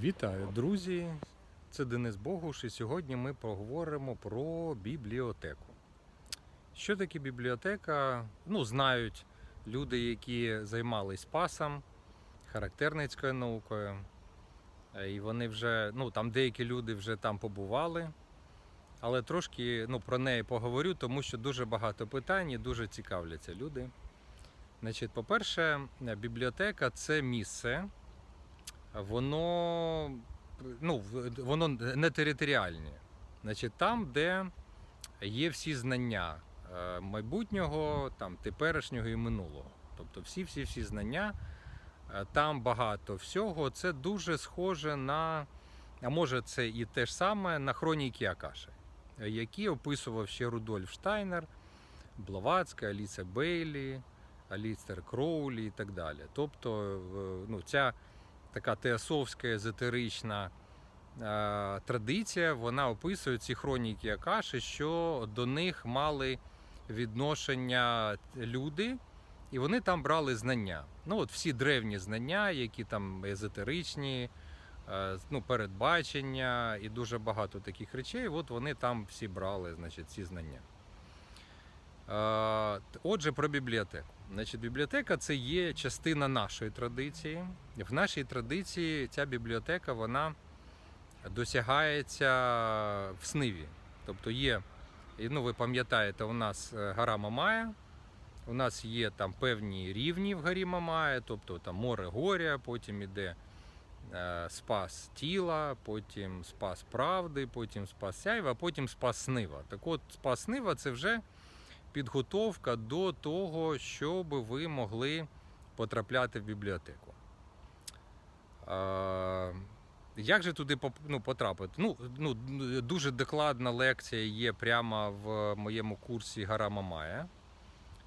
Вітаю, друзі! Це Денис Богуш, і сьогодні ми поговоримо про бібліотеку. Що таке бібліотека? Ну, знають люди, які займались пасом, характерницькою наукою. Е, І вони вже, ну там деякі люди вже там побували. Але трошки ну, про неї поговорю, тому що дуже багато питань і дуже цікавляться люди. Значить, по-перше, бібліотека це місце, воно, ну, воно не територіальне. Значить, там, де є всі знання е, майбутнього, там, теперішнього і минулого. Тобто всі-всі-всі знання, е, там багато всього. Це дуже схоже на, а може це і те ж саме, на хроніки Акаши, е, які описував ще Рудольф Штайнер, Блаватська, Аліса Бейлі, Алістер Кроулі і так далі. Тобто, ну, ця така теософська езотерична е, традиція, вона описує ці хроніки Акаши, що до них мали відношення люди, і вони там брали знання. Ну, от всі древні знання, які там езотеричні, е, ну, передбачення і дуже багато таких речей, от вони там всі брали, значить, ці знання. Отже, про бібліотеку. Значить, бібліотека це є частина нашої традиції. В нашій традиції ця бібліотека вона досягається в сниві. Тобто є, ну ви пам'ятаєте, у нас е, гора Мамая, у нас є там певні рівні в горі Мамая, тобто там море горя, потім іде е, спас тіла, потім спас правди, потім спас сяйва, а потім спас снива. Так от спас снива це вже підготовка до того, щоб ви могли потрапляти в бібліотеку. Як же туди ну, потрапити? Ну, ну, дуже докладна лекція є прямо в моєму курсі Гара Мамая.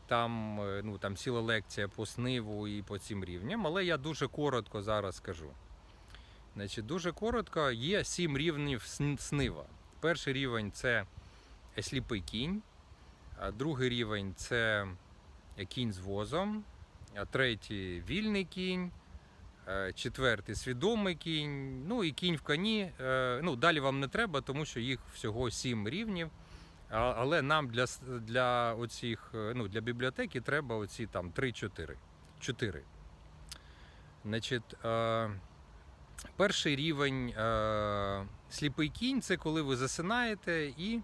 Там, ну, там ціла лекція по сниву і по цим рівням, але я дуже коротко зараз скажу. Значить, дуже коротко, є сім рівнів снива. Перший рівень це сліпий кінь, другий рівень це кінь з возом, третій вільний кінь, четвертий свідомий кінь, ну і кінь в коні. Е, Ну, далі вам не треба, тому що їх всього сім рівнів. Але нам для, для, оцих, е, ну, для бібліотеки треба оці там 3-4. 4. Значить, е, перший рівень сліпий кінь це коли ви засинаєте і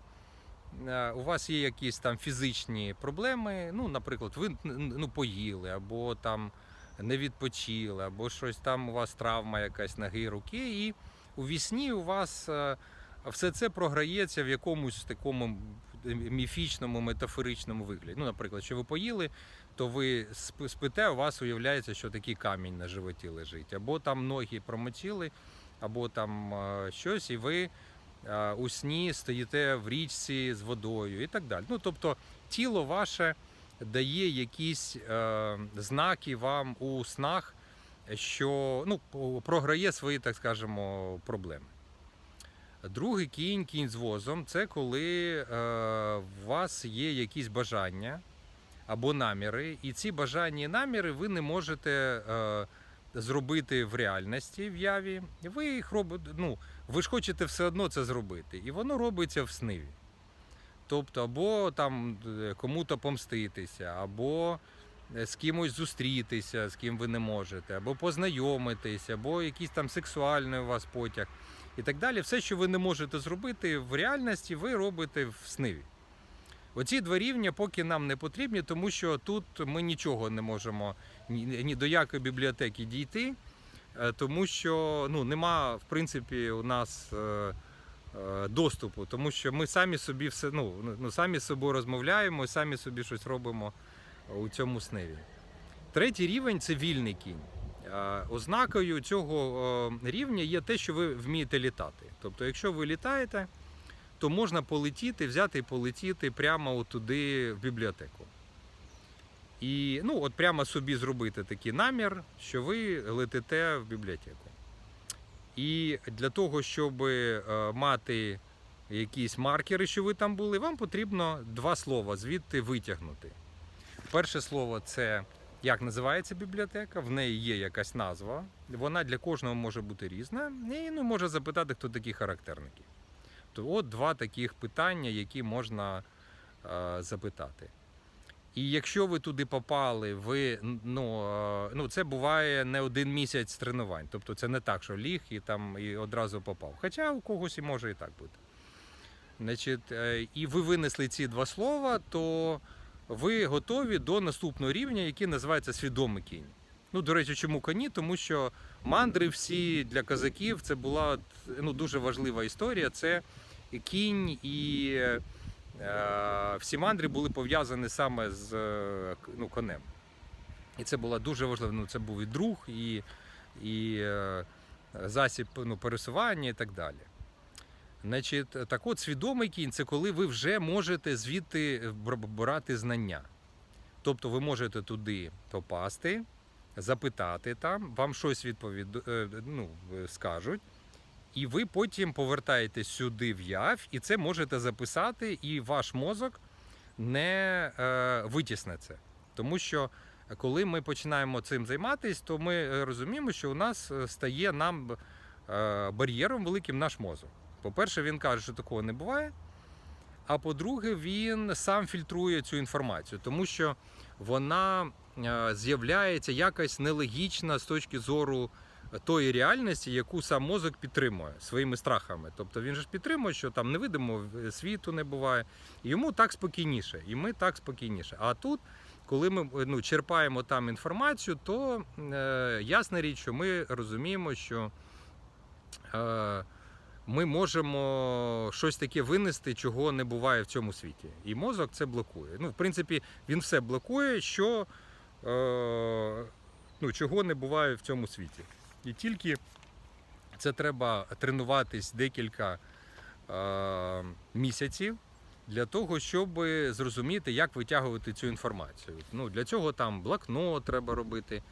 у вас є якісь там фізичні проблеми. Ну, наприклад, ви ну, поїли, або там не відпочили, або щось там у вас травма якась ноги, руки, і у вісні у вас е, все це програється в якомусь такому міфічному, метафоричному вигляді. Ну, наприклад, що ви поїли, то ви спите, у вас уявляється, що такий камінь на животі лежить, або там ноги промочили, або там е, щось, і ви е, у сні стоїте в річці з водою і так далі. Ну, тобто тіло ваше дає якісь е, знаки вам у снах, що ну, програє свої, так скажемо, проблеми. Другий кінь, кінь з возом це коли е, у вас є якісь бажання або наміри, і ці бажання і наміри ви не можете е, зробити в реальності в яві. Ви їх робите, ну, ви ж хочете все одно це зробити, і воно робиться в сниві. Тобто, або там е, кому-то помститися, або е, з кимось зустрітися, з ким ви не можете, або познайомитися, або якийсь там сексуальний у вас потяг і так далі. Все, що ви не можете зробити в реальності, ви робите в сниві. Оці два рівня поки нам не потрібні, тому що тут ми нічого не можемо ні, до якої бібліотеки дійти, тому що ну, нема, в принципі, у нас е, е, доступу, тому що ми самі собі все ну, ну, самі з собою розмовляємо, самі собі щось робимо у цьому сниві. Третій рівень це вільний кінь. Е, Ознакою цього е, рівня є те, що ви вмієте літати. Тобто, якщо ви літаєте, то можна полетіти, взяти і полетіти прямо туди в бібліотеку. І ну, от прямо собі зробити такий намір, що ви летите в бібліотеку. І для того, щоб е, мати якісь маркери, що ви там були, вам потрібно два слова звідти витягнути. Перше слово це як називається бібліотека, в неї є якась назва, вона для кожного може бути різна, і ну, може запитати, хто такі характерники. То от два таких питання, які можна е, запитати. І якщо ви туди попали, ви ну, е, ну це буває не один місяць тренувань. Тобто це не так, що ліг і там і одразу попав. Хоча у когось і може і так бути. Значить, е, і ви винесли ці два слова, то ви готові до наступного рівня, який називається свідомий кінь. Ну, до речі, чому коні? Тому що мандри всі для козаків це була ну, дуже важлива історія. Це кінь і всі мандри були пов'язані саме з е, ну, конем. І це була дуже важливо. Ну, це був і друг, і, і е, засіб ну, пересування і так далі. Значить, так от свідомий кінь це коли ви вже можете звідти брати знання. Тобто ви можете туди попасти, запитати там, вам щось відповід... е, ну, е, скажуть, і ви потім повертаєтесь сюди в яв, і це можете записати, і ваш мозок не е, витісне це. Тому що коли ми починаємо цим займатися, то ми е, розуміємо, що у нас е, стає нам е, бар'єром великим наш мозок. По-перше, він каже, що такого не буває. А по-друге, він сам фільтрує цю інформацію, тому що вона е, з'являється якось нелогічна з точки зору тої реальності, яку сам мозок підтримує своїми страхами. Тобто він же ж підтримує, що там невидимого світу не буває. Йому так спокійніше, і ми так спокійніше. А тут, коли ми ну, черпаємо там інформацію, то е, ясна річ, що ми розуміємо, що. Е, ми можемо щось таке винести, чого не буває в цьому світі. І мозок це блокує. Ну, в принципі, він все блокує, що е, ну, чого не буває в цьому світі. І тільки це треба тренуватись декілька е, місяців для того, щоб зрозуміти, як витягувати цю інформацію. Ну, для цього там блокнот треба робити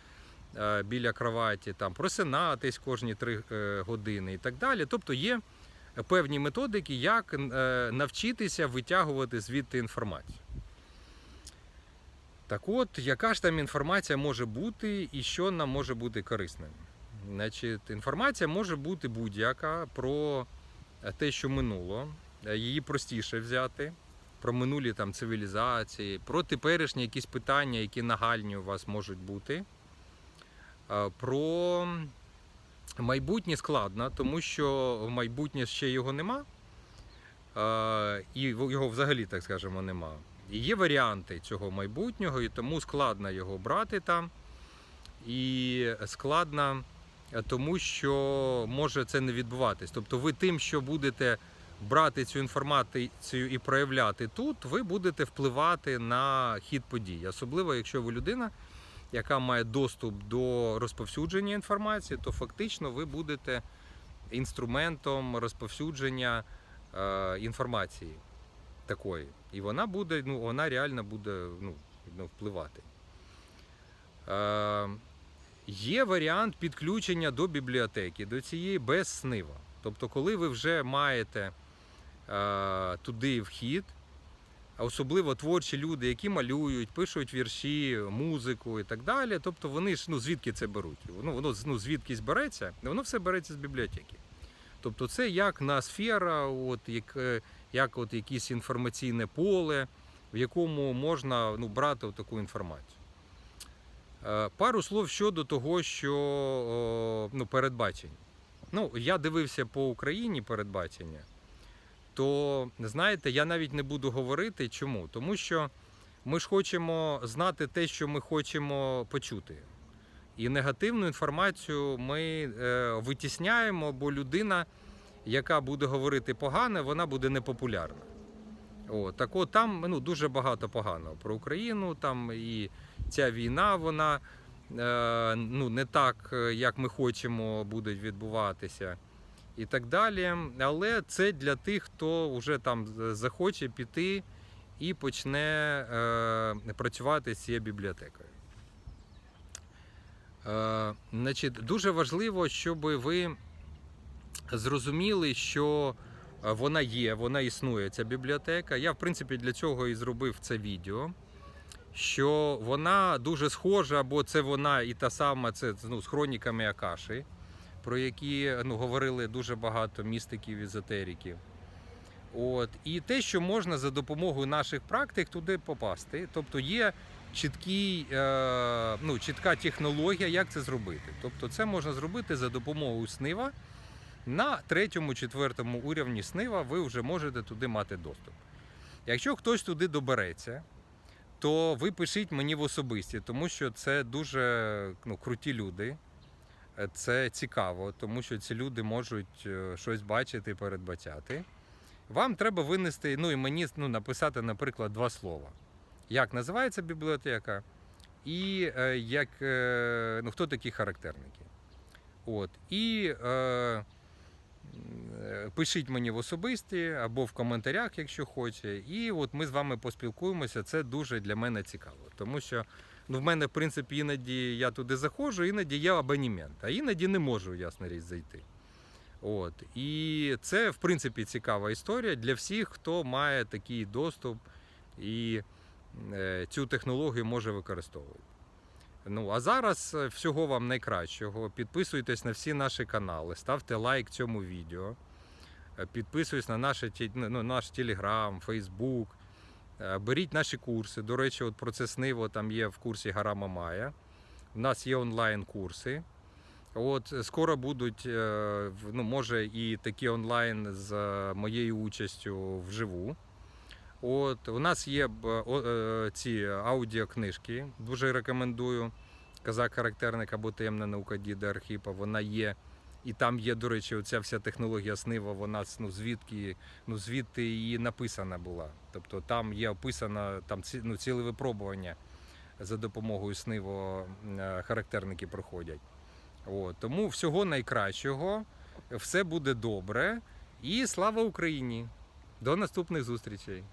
е, біля кроваті, там просинатись кожні три е, години і так далі. Тобто є певні методики, як е, навчитися витягувати звідти інформацію. Так от, яка ж там інформація може бути і що нам може бути корисним? Значить, інформація може бути будь-яка про те, що минуло. Е, Її простіше взяти, про минулі там цивілізації, про теперішні якісь питання, які нагальні у вас можуть бути. Е, Про майбутнє складно, тому що в майбутнє ще його нема. Е, І його взагалі, так скажемо, нема. І є варіанти цього майбутнього, і тому складно його брати там. І складно, е, тому що може це не відбуватись. Тобто ви тим, що будете брати цю інформацію і проявляти тут, ви будете впливати на хід подій. Особливо, якщо ви людина, яка має доступ до розповсюдження інформації, то фактично ви будете інструментом розповсюдження е, інформації такої. І вона буде, ну, вона реально буде ну, впливати. Е, є варіант підключення до бібліотеки, до цієї без снива. Тобто, коли ви вже маєте е, туди вхід, особливо творчі люди, які малюють, пишуть вірші, музику і так далі. Тобто вони ж ну, звідки це беруть? Воно, воно ну, звідкись береться, воно все береться з бібліотеки. Тобто це як ноосфера, от, як, е, як от якесь інформаційне поле, в якому можна ну, брати таку інформацію. Е, Пару слов щодо того, що ну, передбачень. Ну, я дивився по Україні передбачення, то знаєте, я навіть не буду говорити чому. Тому що ми ж хочемо знати те, що ми хочемо почути. І негативну інформацію ми е, витісняємо, бо людина, яка буде говорити погане, вона буде непопулярна. О, так от там ну, дуже багато поганого про Україну. Там і ця війна, вона е, ну, не так, е, як ми хочемо, буде відбуватися. І так далі. Але це для тих, хто вже там захоче піти і почне е, працювати з цією бібліотекою. Е, значить, дуже важливо, щоб ви зрозуміли, що е, вона є, вона існує, ця бібліотека. Я, в принципі, для цього і зробив це відео. Що вона дуже схожа, або це вона і та сама, це ну, з хроніками Акаші, про які ну, говорили дуже багато містиків езотериків. От. І те, що можна за допомогою наших практик туди попасти. Тобто є чіткий, е, ну, чітка технологія, як це зробити. Тобто це можна зробити за допомогою снива. На третьому, четвертому уровні снива ви вже можете туди мати доступ. Якщо хтось туди добереться, то ви пишіть мені в особисті, тому що це дуже ну, круті люди. Е, Це цікаво, тому що ці люди можуть е, щось бачити, передбачати. Вам треба винести, ну і мені ну, написати, наприклад, два слова. Як називається бібліотека, і е, як, ну, хто такі характерники. От. І е, пишіть мені в особисті або в коментарях, якщо хоче. І от ми з вами поспілкуємося. Це дуже для мене цікаво. Тому що ну, в мене, в принципі, іноді я туди заходжу, іноді є абонемент, а іноді не можу, ясна річ, зайти. От. І це, в принципі, цікава історія для всіх, хто має такий доступ і е, цю технологію може використовувати. Ну, а зараз е, всього вам найкращого. Підписуйтесь на всі наші канали, ставте лайк цьому відео, е, підписуйтесь на наше, ну, наш Телеграм, Фейсбук. Е, Беріть наші курси. До речі, от про це сниво там є в курсі Гара Мамая. У нас є онлайн-курси. От скоро будуть, ну, може, і такі онлайн з моєю участю вживу. От, у нас є е, ці аудіокнижки, дуже рекомендую. Казак характерник або таємна наука діда Архіпа. Вона є. І там є, до речі, оця вся технологія снива, вона ну, звідки, ну, звідти її написана була. Тобто там є описано там, ну, ціле випробування за допомогою сниву е, характерники проходять. От, тому всього найкращого, все буде добре. І слава Україні! До наступних зустрічей!